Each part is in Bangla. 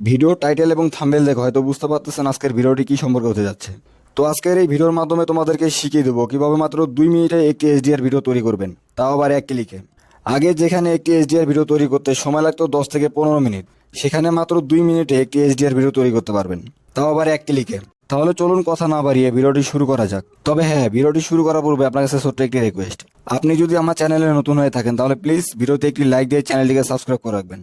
ভিডিও টাইটেল এবং থাম্বেল দেখে, হয়তো বুঝতে পারতেছেন আজকের ভিডিওটি কি সম্পর্কে হতে যাচ্ছে। তো আজকের এই ভিডিওর মাধ্যমে তোমাদেরকে শিখিয়ে দেবো কীভাবে মাত্র দুই মিনিটে একটি এইচডিআর ভিডিও তৈরি করবেন, তাও আবার এক ক্লিকে। আগে যেখানে একটি এইচডিআর ভিডিও তৈরি করতে সময় লাগতো দশ থেকে পনেরো মিনিট, সেখানে মাত্র দুই মিনিটে একটি এইচডিআর ভিডিও তৈরি করতে পারবেন, তাও আবার এক ক্লিকে। তাহলে চলুন কথা না বাড়িয়ে ভিডিওটি শুরু করা যাক। তবে হ্যাঁ ভিডিওটি শুরু করার পূর্বে আপনার কাছে ছোট্ট একটি রিকোয়েস্ট আপনি যদি আমার চ্যানেলে নতুন হয়ে থাকেন, তাহলে প্লিজ ভিডিওতে একটি লাইক দিয়ে চ্যানেলটিকে সাবস্ক্রাইব করে রাখবেন।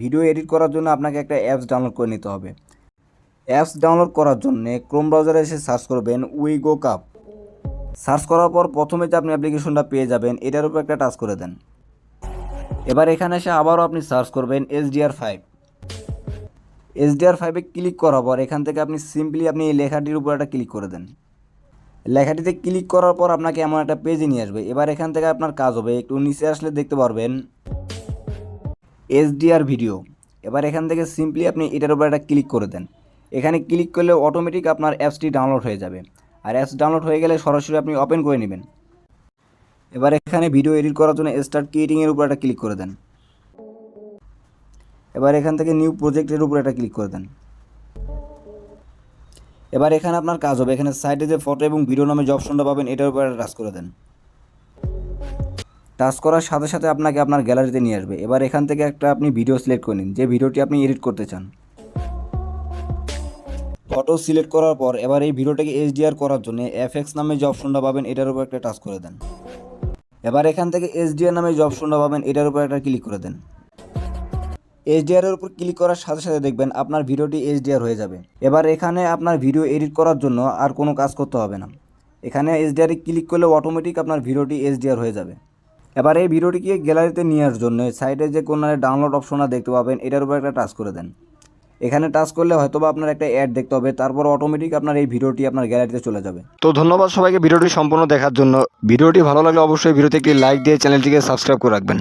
ভিডিও এডিট করার জন্য আপনাকে একটা অ্যাপস ডাউনলোড করে নিতে হবে। অ্যাপস ডাউনলোড করার জন্য ক্রোম ব্রাউজারে এসে সার্চ করবেন উইগো কাপ। সার্চ করার পর প্রথমে যে আপনি অ্যাপ্লিকেশনটা পেয়ে যাবেন, এটার উপর একটা টাচ করে দেন। এবার এখানে এসে আবারও আপনি সার্চ করবেন এসডিআর ফাইভ। এসডিআর ফাইভে ক্লিক করার পর এখান থেকে আপনি সিম্পলি আপনি এই লেখাটির উপর একটা ক্লিক করে দেন। লেখাটিতে ক্লিক করার পর আপনাকে এমন একটা পেজে নিয়ে আসবে। এবার এখান থেকে আপনার কাজ হবে, একটু নিচে আসলে দেখতে পারবেন এসডিআর ভিডিও। এবার এখান থেকে সিম্পলি আপনি এটার উপর একটা ক্লিক করে দেন। এখানে ক্লিক করলে অটোমেটিক আপনার অ্যাপসটি ডাউনলোড হয়ে যাবে। আর অ্যাপস ডাউনলোড হয়ে গেলে সরাসরি আপনি ওপেন করে নেবেন। এবার এখানে ভিডিও এডিট করার জন্য স্টার্ট ক্রিয়েটিংয়ের উপর একটা ক্লিক করে দেন। এবার এখান থেকে নিউ প্রজেক্টের উপর একটা ক্লিক করে দেন। এবার এখানে আপনার কাজ হবে। এখানে সাইডে যে ফটো এবং ভিডিও নামে যে অপশনটা পাবেন, এটার উপর টাচ করে দেন। টাচ করার সাথে সাথে আপনাকে আপনার গ্যালারিতে নিয়ে আসবে। এবার এখান থেকে একটা আপনি ভিডিও সিলেক্ট করে নিন, যে ভিডিওটি আপনি এডিট করতে চান। ফটো সিলেক্ট করার পর এবার এই ভিডিওটাকে এইচডিআর করার জন্য এফএক্স নামে যে অপশনটা পাবেন, এটার উপর একটা টাচ করে দেন। এবার এখান থেকে এইচডিআর নামে যে অপশনটা পাবেন, এটার উপর একটা ক্লিক করে দেন। এইচডিআর এর উপর ক্লিক করার সাথে সাথে দেখবেন আপনার ভিডিওটি এইচডিআর হয়ে যাবে। এবার এখানে আপনার ভিডিও এডিট করার জন্য আর কোনো কাজ করতে হবে না। এখানে এইচডিআর ক্লিক করলে অটোমেটিক আপনার ভিডিওটি এইচডিআর হয়ে যাবে। এবার এই ভিডিওটিকে গ্যালারিতে নেওয়ার জন্য সাইডে যে কোনারে ডাউনলোড অপশনটা দেখতে পাবেন, এটার উপর একটা টাচ করে দেন। এখানে টাচ করলে হয়তো বা আপনার একটা অ্যাড দেখতে হবে, তারপর অটোমেটিক আপনার এই ভিডিওটি আপনার গ্যালারিতে চলে যাবে। তো ধন্যবাদ সবাইকে ভিডিওটি সম্পূর্ণ দেখার জন্য। ভিডিওটি ভালো লাগলে অবশ্যই ভিডিওতে একটি লাইক দিয়ে চ্যানেলটিকে সাবস্ক্রাইব করে রাখবেন।